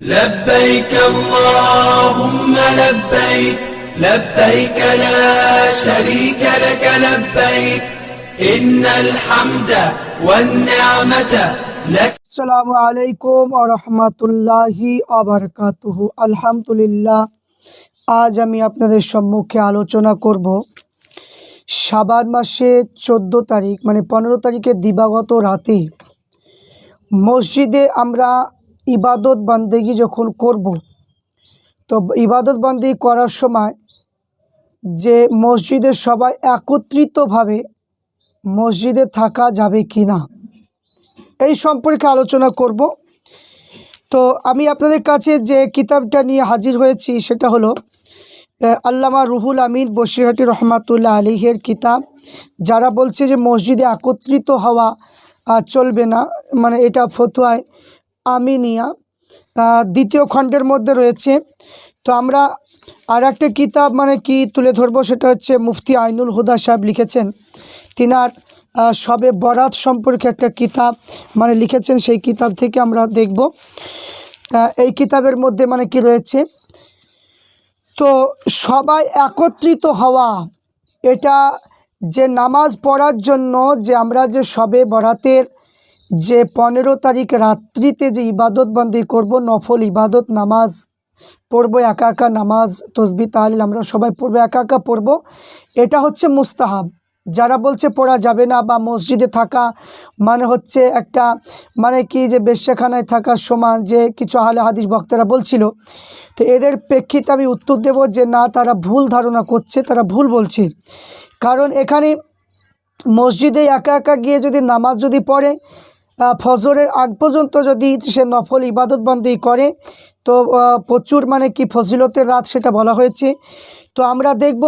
لبيك اللهم لبيك لبيك لا شريك لك لبيك إن الحمد والنعمة لك আসসালামু আলাইকুম রহমতুল্লাহি আবরকাতুহু আলহামদুলিল্লাহ আজ আমি আপনাদের সম্মুখে আলোচনা করব সাবান মাসে চোদ্দ তারিখ মানে পনেরো তারিখে দিবাগত রাতে মসজিদে আমরা ইবাদত বান্দেগি যখন করব তো ইবাদত বান্দেগি করার সময় যে মসজিদের সবাই একত্রিতভাবে মসজিদে থাকা যাবে কি না এই সম্পর্কে আলোচনা করব। তো আমি আপনাদের কাছে যে কিতাবটা নিয়ে হাজির হয়েছি, সেটা হলো আল্লামা রুহুল আমিন বসিরহাটি রহমাতুল্লাহ আলিহের কিতাব, যারা বলছে যে মসজিদে একত্রিত হওয়া চলবে না মানে এটা ফতুয়ায় আমিনিয়া দ্বিতীয় খণ্ডের মধ্যে রয়েছে। তো আমরা আর একটা কিতাব মানে কি তুলে ধরবো সেটা হচ্ছে মুফতি আইনুল হুদা সাহেব লিখেছেন। তিনার সবে বরাত সম্পর্কে একটা কিতাব মানে লিখেছেন, সেই কিতাব থেকে আমরা দেখব। এই কিতাবের মধ্যে মানে কি রয়েছে? তো সবাই একত্রিত হওয়া, এটা যে নামাজ পড়ার জন্য যে আমরা যে সবে বরাতের যে পনেরো তারিখ রাত্রিতে যে ইবাদত বন্দি করব, নফল ইবাদত নামাজ পড়ব, একা একা নামাজ, তসবি, তাহলিল আমরা সবাই পড়ব, একা একা পড়ব, এটা হচ্ছে মুস্তাহাব। যারা বলছে পড়া যাবে না বা মসজিদে থাকা মানে হচ্ছে একটা মানে কি যে বেশ্যাখানায় থাকার সমান যে কিছু আহলে হাদিস বক্তারা বলছিল, তো এদের প্রেক্ষিতে আমি উত্তর দেব যে না, তারা ভুল ধারণা করছে, তারা ভুল বলছে। কারণ এখানে মসজিদে একা একা গিয়ে যদি নামাজ যদি পড়ে ফজরের আগ পর্যন্ত যদি সে নফল ইবাদত বন্দি করে, তো প্রচুর মানে কি ফজিলতের রাত সেটা বলা হয়েছে। তো আমরা দেখব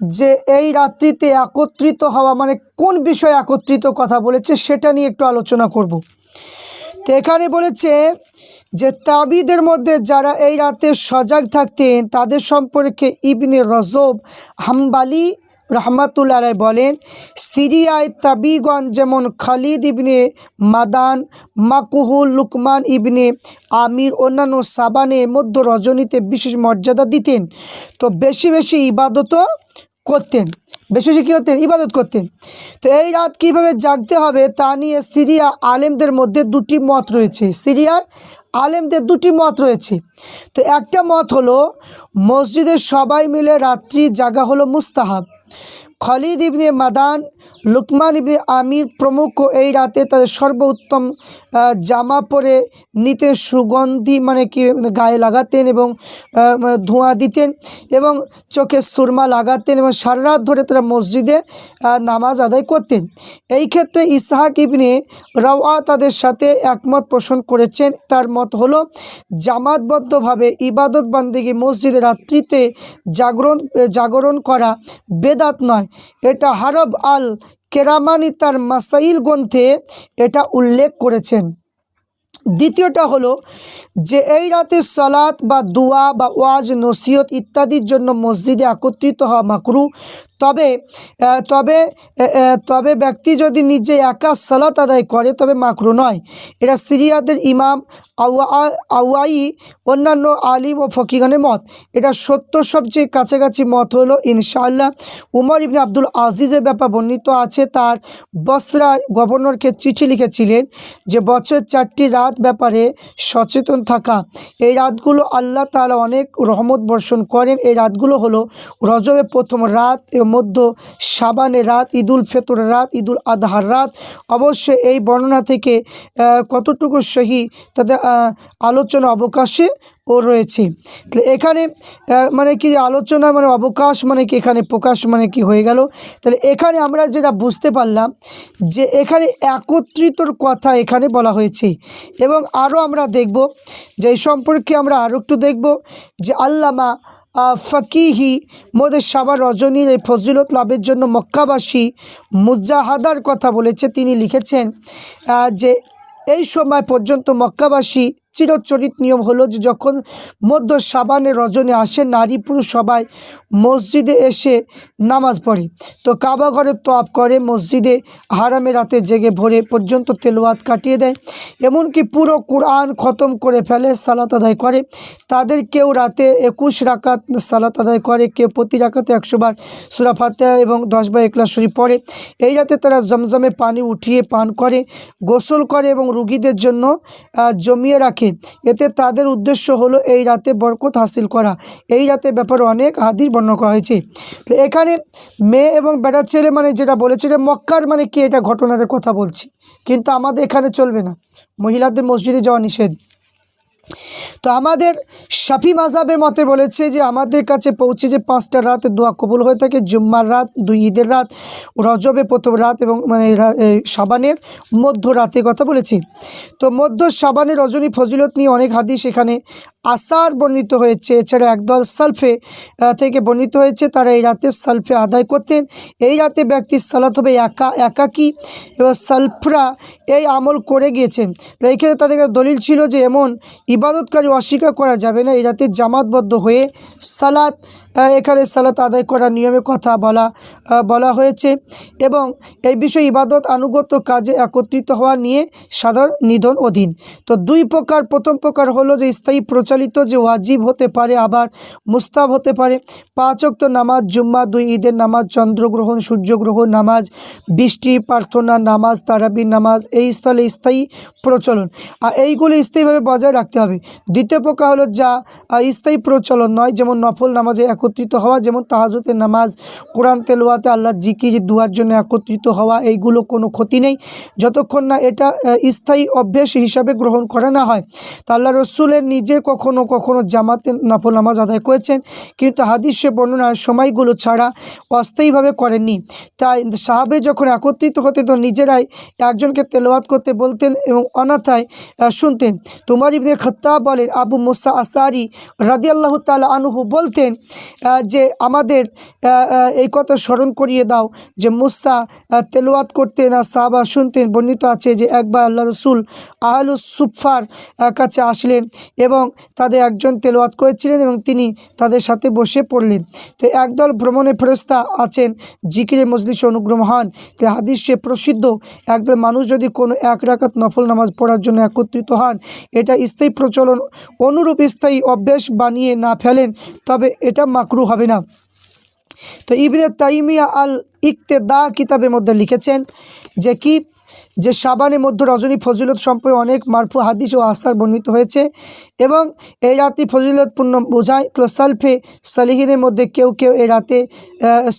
যে এই রাত্রিতে একত্রিত হওয়া মানে কোন বিষয়ে একত্রিত কথা বলেছে সেটা নিয়ে একটু আলোচনা করব। তো এখানে বলেছে যে তাবিদের মধ্যে যারা এই রাতে সজাগ থাকতেন, তাদের সম্পর্কে ইবনে রজব হাম্বালি রহমাতুল্লাহ বলেন, সিরিয়ায় তাবিগণ যেমন খালিদ ইবনে মাদান, মাকুহুল লুকমান ইবনে আমির অন্যান্য সাবানে মধ্য রজনীতে বিশেষ মর্যাদা দিতেন। তো বেশি বেশি ইবাদতও করতেন। বেশি বেশি কী হতেন ইবাদত করতেন। তো এই রাত কীভাবে জাগতে হবে তা নিয়ে সিরিয়া আলেমদের মধ্যে দুটি মত রয়েছে। সিরিয়ার আলেমদের দুটি মত রয়েছে। তো একটা মত হলো, মসজিদের সবাই মিলে রাত্রি জাগা হলো মুস্তাহাব। খালিদ ইবনে মাদান লুকমান ইবনে আমির প্রমুখ এই রাতে তাদের সর্বোত্তম জামা পরে নিতে সুগন্ধি মানে কি, গায়ে লাগাতেন এবং মানে ধোঁয়া দিতেন এবং চোখে সুরমা লাগাতেন এবং সারা রাত ধরে তারা মসজিদে নামাজ আদায় করতেন। এই ক্ষেত্রে ইসহাক ইবনে রাওয়া তাদের সাথে একমত পোষণ করেছেন। তার মত হলো, জামাতবদ্ধভাবে ইবাদত বান্দিগি মসজিদে রাত্রিতে জাগরণ জাগরণ করা বেদাত নয়। এটা হারব আল কেরামানি তার মাসাইল গ্রন্থে এটা উল্লেখ করেছেন। দ্বিতীয়টা হলো যে এই রাতে সলাৎ বা দোয়া বা ওয়াজ, নসিহত ইত্যাদির জন্য মসজিদে একত্রিত হওয়া মাকরু। তবে তবে তবে ব্যক্তি যদি নিজে একা সলাৎ আদায় করে, তবে মাকরু নয়। এরা সিরিয়াদের ইমাম আউয়াই অন্যান্য আলিম ও ফকিগণের মত। এটা সত্য সবচেয়ে কাছাকাছি মত হলো, ইনশাআল্লাহ, উমর ইবনে আব্দুল আজিজের ব্যাপার বর্ণিত আছে। তার বসরা গভর্নরকে চিঠি লিখেছিলেন যে বছর চারটি রাত ব্যাপারে সচেতন থাকা। এই রাতগুলো আল্লাহ তালা অনেক রহমত বর্ষণ করেন। এই রাতগুলো হলো রজবের প্রথম রাত, এর মধ্য সাবানের রাত, ঈদুল ফেতর রাত, ঈদুল আধার রাত। অবশ্যই এই বর্ণনা থেকে কতটুকু সহি তাদের আলোচনা অবকাশে রয়েছে। তাহলে এখানে মানে কি আলোচনা মানে অবকাশ মানে কি এখানে প্রকাশ মানে কি হয়ে গেল? তাহলে এখানে আমরা যেটা বুঝতে পারলাম যে এখানে একত্রিতর কথা এখানে বলা হয়েছে। এবং আরও আমরা দেখব, যে এই সম্পর্কে আমরা আরও একটু দেখব, যে আল্লামা ফকিহি মোদের সাবার রজনীর এই ফজিলত লাভের জন্য মক্কাবাসী মুজাহাদার কথা বলেছে। তিনি লিখেছেন যে এই সময় পর্যন্ত মক্কাবাসী চিরচরিত নিয়ম হলো যে যখন মধ্য সাবানে রজনে আসে, নারী পুরুষ সবাই মসজিদে এসে নামাজ পড়ে। তো কাবা ঘরে তপ করে, মসজিদে হারামে রাতে জেগে ভোরে পর্যন্ত তেলোয়াত কাটিয়ে দেয়। এমনকি পুরো কোরআন খতম করে ফেলে, সালাত আদায় করে। তাদের কেউ রাতে একুশ রাকাত সালাত আদায় করে, কেউ প্রতি রাকাতে একশো বার সুরা এবং দশ বার একলা শরীফ পড়ে। এই রাতে তারা জমজমে পানি উঠিয়ে পান করে, গোসল করে এবং রুগীদের জন্য জমিয়ে রাখে। এতে তাদের উদ্দেশ্য হলো এই রাতে বরকত হাসিল করা। এই রাতে ব্যাপারে অনেক হাদির বর্ণনা করা হয়েছে। তো এখানে মেয়ে এবং বেটার ছেলে মানে যেটা বলেছে যে মক্কার মানে কি? এটা ঘটনাদের কথা বলছি। কিন্তু আমাদের এখানে চলবে না। মহিলাদের মসজিদে যাওয়া নিষেধ। তো আমাদের শাফি মাজাবের মতে বলেছে যে আমাদের কাছে পৌঁছে যে পাঁচটা রাত, দোয়া কবুল হয়ে থাকে জুম্মার রাত, দুই ঈদের রাত, রজবে প্রথম রাত এবং মানে সাবানের মধ্য রাতে কথা বলেছি। তো মধ্য সাবানের রজনী ফজিলত নিয়ে অনেক হাদিস এখানে আসার বর্ণিত হয়েছে। এছাড়া একদল সালফে থেকে বর্ণিত হয়েছে, তারা এই রাতে সালফে আদায় করতেন। এই রাতে ব্যক্তির সালাত হবে একা, একাকী এবং সালফরা এই আমল করে গিয়েছেন। তো এই ক্ষেত্রে তাদের দলিল ছিল যে এমন ইবাদতকারী অস্বীকার করা যাবে না। এই রাতে জামাতবদ্ধ হয়ে সালাত এখানে সালাত আদায় করার নিয়মের কথা বলা বলা হয়েছে এবং এই বিষয়ে ইবাদত, আনুগত্য, কাজে একত্রিত হওয়া নিয়ে সাধারণ নিধন অধীন। তো দুই প্রকার, প্রথম প্রকার হলো যে স্থায়ী প্রচলিত যে ওয়াজিব হতে পারে, আবার মুস্তাব হতে পারে। পাঁচ ওয়াক্ত নামাজ, জুম্মা, দুই ঈদের নামাজ, চন্দ্রগ্রহণ, সূর্যগ্রহণ নামাজ, বৃষ্টি, প্রার্থনা নামাজ, তারাবির নামাজ, এই স্থলে স্থায়ী প্রচলন। আর এইগুলো স্থায়ীভাবে বজায় রাখতে হবে। দ্বিতীয় প্রকার হলো যা স্থায়ী প্রচলন নয়, যেমন নফল নামাজে একত্রিত হওয়া, যেমন তাহাজতের নামাজ, কোরআন তেলোয়াতে আল্লাহ জিকির দুয়ার জন্য একত্রিত হওয়া, এইগুলো কোনো ক্ষতি নেই। যতক্ষণ না এটা স্থায়ী অভ্যেস হিসাবে গ্রহণ করা না হয়, তা আল্লাহ রসুলের নিজে কখনো কখনো জামাতে নফল নামাজ আদায় করেছেন, কিন্তু হাদিসে বর্ণনার সময়গুলো ছাড়া অস্থায়ীভাবে করেননি। তাই সাহাবে যখন একত্রিত হতেন তো নিজেরাই একজনকে তেলাওয়াত করতে বলতেন এবং অনাথায় শুনতেন। তোমার ইবনে খত্তাব বলেন আবু মুসা আসারি রাদি আল্লাহ তালা আনহু বলতেন যে আমাদের এই কথা স্মরণ করিয়ে দাও যে মুসা আহ, তেলাওয়াত করতেন আর সাহাবা শুনতেন বর্ণিত আছে যে একবার আল্লাহ রসুল আহলু সুফার কাছে আসলেন এবং তাদের একজন তেলাওয়াত করেছিলেন এবং তিনি তাদের সাথে বসে পড়লেন। তো একদল ভ্রমণে ফেরস্তা আছেন জিকিরে মজলিসে অনুগ্রহ হন। তো হাদিসে প্রসিদ্ধ একদল মানুষ যদি কোনো এক রাকাত নফল নামাজ পড়ার জন্য একত্রিত হন এটা স্থায়ী প্রচলন অনুরূপ স্থায়ী অভ্যেস বানিয়ে না ফেলেন, তবে এটা মাকরু হবে না। তো ইবনে তাইমিয়া আল ইকতে দা কিতাবের মধ্যে লিখেছেন যে কি? যে সাবানের মধ্য রজনী ফজিলত সম্পর্কে অনেক মারফু হাদিস ও আসার বর্ণিত হয়েছে এবং এই রাতে ফজিলতপূর্ণ বোঝায় তো সালফে সালিহিনের মধ্যে কেউ কেউ এই রাতে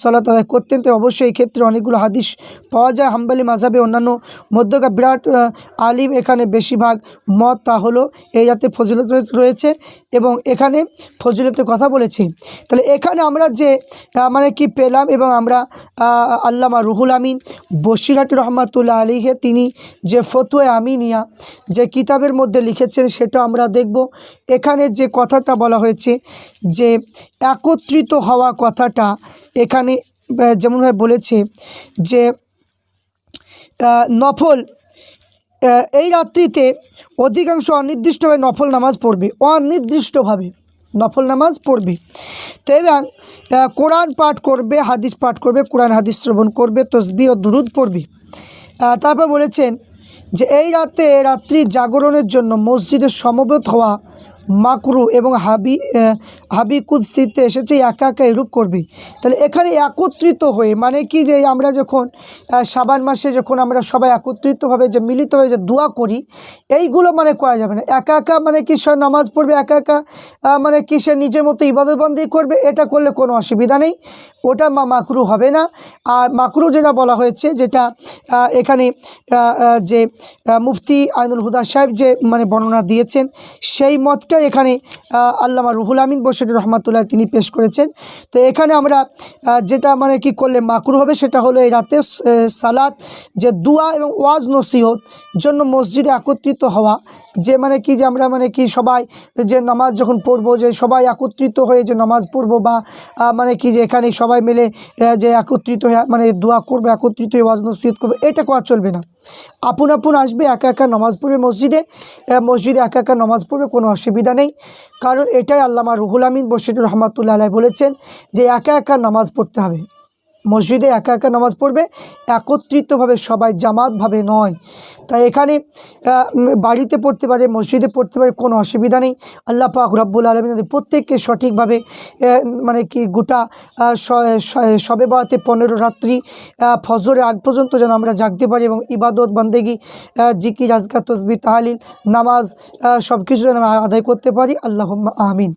সলাত আদায় করতেন। তো অবশ্যই এই ক্ষেত্রে অনেকগুলো হাদিস পাওয়া যায়। হাম্বালি মাঝাবে অন্যান্য মধ্যকার বিরাট আলিম এখানে বেশিরভাগ মত তা হলো এই রাতে ফজিলত রয়েছে এবং এখানে ফজিলতের কথা বলেছি। তাহলে এখানে আমরা যে মানে কি পেলাম এবং আমরা আল্লামা রুহুল আমিন বসিরহাট রহমাতুল্লাহ আলীহে তিনি যে ফতুয়া আমিনিয়া যে কিতাবের মধ্যে লিখেছেন সেটা আমরা দেখব। এখানে যে কথাটা বলা হয়েছে যে একত্রিত হওয়া কথাটা এখানে যেমনভাবে বলেছে যে নফল এই রাত্রিতে অধিকাংশ অনির্দিষ্টভাবে নফল নামাজ পড়বে, অনির্দিষ্টভাবে নফল নামাজ পড়বে। তো এবং কোরআন পাঠ করবে, হাদিস পাঠ করবে, কোরআন হাদিস শ্রবণ করবে তসবি ও দুরুদ পড়বে। তারপর বলেছেন যে এই রাতে রাত্রি জাগরণের জন্য মসজিদে সমবেত হওয়া মাকরু এবং হাবি হাবি কুদ্সিতে এসেছে, একা একা এরূপ করবে। তাহলে এখানে একত্রিত হয়ে মানে কি যে আমরা যখন সাবান মাসে যখন আমরা সবাই একত্রিতভাবে যে, মিলিতভাবে যে দোয়া করি, এইগুলো মানে করা যাবে না। একা একা মানে কি সে নামাজ পড়বে, একা একা মানে কি সে নিজের মতো ইবাদতবন্দি করবে, এটা করলে কোনো অসুবিধা নেই। ওটা মা, মাকরু হবে না। আর মাকরু যেটা বলা হয়েছে, যেটা এখানে যে মুফতি আইনুল হুদা সাহেব যে মানে বর্ণনা দিয়েছেন, সেই মতকে হাদিসটাই এখানে আল্লামা রুহুল আমিন বসির রহমাতুল্লাহ তিনি পেশ করেছেন। তো এখানে আমরা যেটা মানে কি করলে মাকুর হবে সেটা হলো এই রাতে স- এ, সালাত যে দুয়া এবং ওয়াজ নসিহত জন্য মসজিদে একত্রিত হওয়া যে মানে কি যে আমরা মানে কি সবাই যে নামাজ যখন পড়ব যে সবাই একত্রিত হয়ে যে নামাজ পড়ব বা মানে কি যে এখানে সবাই মিলে যে একত্রিত হয়ে মানে দোয়া করবে একত্রিত হয়ে ওয়াজ নসিহত করবে এটা করা চলবে না। আপন আপন আসবে একা একা নামাজ পড়বে মসজিদে মসজিদে একা একা নামাজ পড়বে কোনো অসুবিধা নেই। কারণ এটাই আল্লামা রুহুল আমিন বশিদুর রহমাতুল্লাহ বলেছেন যে একা একা নামাজ পড়তে হবে। মসজিদে একা একা নামাজ পড়বে, একত্রিতভাবে সবাই জামাতভাবে নয়। তাই এখানে বাড়িতে পড়তে পারে, মসজিদে পড়তে পারে, কোনো অসুবিধা নেই। আল্লাহ পাক রব্বুল আলমিন প্রত্যেককে সঠিকভাবে মানে কি গোটা সবে বাড়াতে পনেরো রাত্রি ফজরে আগ পর্যন্ত যেন আমরা জাগতে পারি এবং ইবাদত, বান্দেগি জিকি আজকা তসবি তাহালিল, নামাজ সব কিছু যেন আদায় করতে পারি। আল্লাহ আমিন।